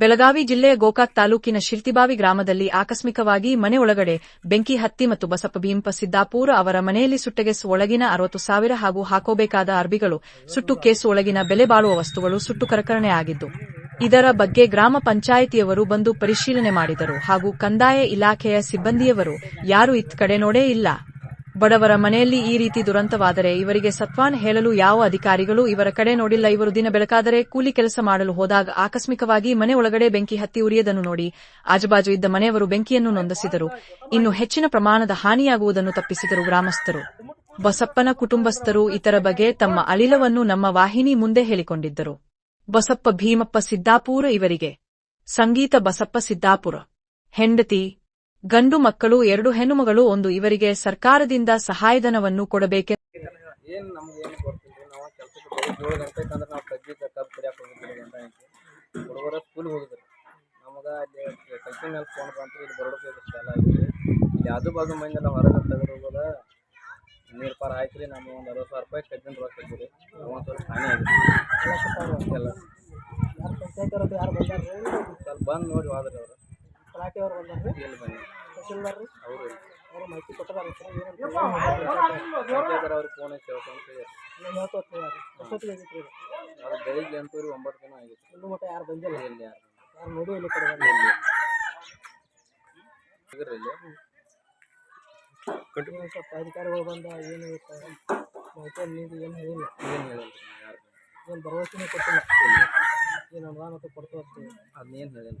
ಬೆಳಗಾವಿ ಜಿಲ್ಲೆಯ ಗೋಕಾಕ್ ತಾಲೂಕಿನ ಶಿರ್ತಿಬಾವಿ ಗ್ರಾಮದಲ್ಲಿ ಆಕಸ್ಮಿಕವಾಗಿ ಮನೆ ಒಳಗಡೆ ಬೆಂಕಿ ಹತ್ತಿ ಮತ್ತು ಬಸಪ್ಪ ಭೀಂಪ ಸಿದ್ದಾಪೂರ್ ಅವರ ಮನೆಯಲ್ಲಿ ಸುಟ್ಟಗೆಸ್ ಒಳಗಿನ ಅರವತ್ತು ಸಾವಿರ ಹಾಗೂ ಹಾಕೋಬೇಕಾದ ಅರ್ಬಿಗಳು, ಸುಟ್ಟು ಕೇಸು ಒಳಗಿನ ಬೆಲೆ ಬಾಳುವ ವಸ್ತುಗಳು ಸುಟ್ಟು ಕರಕರಣೆ ಆಗಿದ್ದು, ಇದರ ಬಗ್ಗೆ ಗ್ರಾಮ ಪಂಚಾಯಿತಿಯವರು ಬಂದು ಪರಿಶೀಲನೆ ಮಾಡಿದರು ಹಾಗೂ ಕಂದಾಯ ಇಲಾಖೆಯ ಸಿಬ್ಬಂದಿಯವರು ಯಾರು ಇತ್ ಕಡೆ ನೋಡೇ ಇಲ್ಲ. ಬಡವರ ಮನೆಯಲ್ಲಿ ಈ ರೀತಿ ದುರಂತವಾದರೆ ಇವರಿಗೆ ಸತ್ವಾನ್ ಹೇಳಲು ಯಾವ ಅಧಿಕಾರಿಗಳು? ಇವರ ಕಡೆ ನೋಡಿಲ್ಲ, ಇವರು ದಿನ ಬೆಳಕಾದರೆ ಕೂಲಿ ಕೆಲಸ ಮಾಡಲು ಹೋದಾಗ ಆಕಸ್ಮಿಕವಾಗಿ ಮನೆ ಒಳಗಡೆ ಬೆಂಕಿ ಹತ್ತಿ ಉರಿಯದನ್ನು ನೋಡಿ ಆಜುಬಾಜು ಇದ್ದ ಮನೆಯವರು ಬೆಂಕಿಯನ್ನು ನೊಂದಿಸಿದರು. ಇನ್ನು ಹೆಚ್ಚಿನ ಪ್ರಮಾಣದ ಹಾನಿಯಾಗುವುದನ್ನು ತಪ್ಪಿಸಿದರು ಗ್ರಾಮಸ್ಥರು. ಬಸಪ್ಪನ ಕುಟುಂಬಸ್ಥರು ಇತರ ಬಗ್ಗೆ ತಮ್ಮ ಅಳಿಲವನ್ನು ನಮ್ಮ ವಾಹಿನಿ ಮುಂದೆ ಹೇಳಿಕೊಂಡಿದ್ದರು. ಬಸಪ್ಪ ಭೀಮಪ್ಪ ಸಿದ್ದಾಪುರ ಇವರಿಗೆ. ಸಂಗೀತ ಬಸಪ್ಪ ಸಿದ್ದಾಪುರ. ಹೆಂಡತಿ ಗಂಡು ಮಕ್ಕಳು ಎರಡು ಹೆಣ್ಣುಮಗಳು ಒಂದು ಇವರಿಗೆ ಸರ್ಕಾರದಿಂದ ಸಹಾಯಧನವನ್ನು ಕೊಡಬೇಕೆ ಏನು ನಮ್ಗೆ ಏನು ಗೊತ್ತಿಲ್ಲ ನಾವು ಕೆಲಸಕ್ಕೆ ಬೆಳಿಗ್ಗೆ ಏಳು ಗಂಟೆಗೆ ಅಂದ್ರೆ ನಾವು ಕಜ್ಜಿ ಕಬ್ಬು ಕಡಿಯಕ್ಕೆ ಹೋಗಿದ್ವಿ ಗಂಟ ಐತಿ ಹುಡುಗರ ಸ್ಕೂಲ್ಗೆ ಹೋಗಿದ್ರು ನಮಗೆ ಅಲ್ಲಿ ಕಲ್ಪಿನ ಮೇಲೆ ಫೋನ್ ಬಂತು. ಇಲ್ಲಿ ಆಗಿದೆ ಇಲ್ಲಿ ಆಜು ಬಾಜು ಮೈನೆಲ್ಲ ಹೊರಗೆ ತೆಗೆದು ಹೋಗೋದ. ನೀರು ಪಾರ ಹಾಕ್ರಿ ನಮ್ಗೆ ಒಂದು ಅರವತ್ತು ಸಾವಿರ ರೂಪಾಯಿ ಕಜ್ಜಿನ ರೊಕ್ಕ ತೆಗೆದ್ರಿ ಒಂದು ಸ್ವಲ್ಪ ಹಾನಿ ಆಗಿದೆ ಎಲ್ಲ ಸ್ವಲ್ಪ ಬಂದು ನೋಡಿ ಹೋದ್ರಿ ಅವರು. ತಲಾಟಿ ಅವ್ರು ಬಂದಾರ ಇಲ್ಲಿ ಬನ್ನಿ ಅವರು ಅವರು ಮಾಹಿತಿ ಕೊಟ್ಟದಾರ ಸರ್. ಏನಂತ ಅವ್ರಿಗೆ ಫೋನ್ ಹಚ್ಚಿ ಅದು ಬೆಳಿಗ್ಗೆ ಒಂಬತ್ತು ದಿನ ಆಗಿತ್ತು. ಇನ್ನೂ ಮಟ್ಟ ಯಾರು ಬಂದಿಲ್ಲ. ಇಲ್ಲಿ ಯಾರು ಯಾರು ನೋಡಿ ಇಲ್ಲಿ ಕಡೆ ಇಲ್ಲಿ ಏನು ಸ್ವಲ್ಪ ಅಧಿಕಾರಿಗಳು ಬಂದ ಏನು ಮಾಹಿತಿ ನೀಡಿ ಏನು ಹೇಳಿಲ್ಲ. ಏನು ಹೇಳಿಲ್ಲ ಯಾರು ಏನು ಭರವಸೆನೇ ಕೊಟ್ಟಿಲ್ಲ. ಏನು ಅನುದಾನ ಕೊಡ್ತಾ ಅದನ್ನೇನು ಹೇಳಿಲ್ಲ.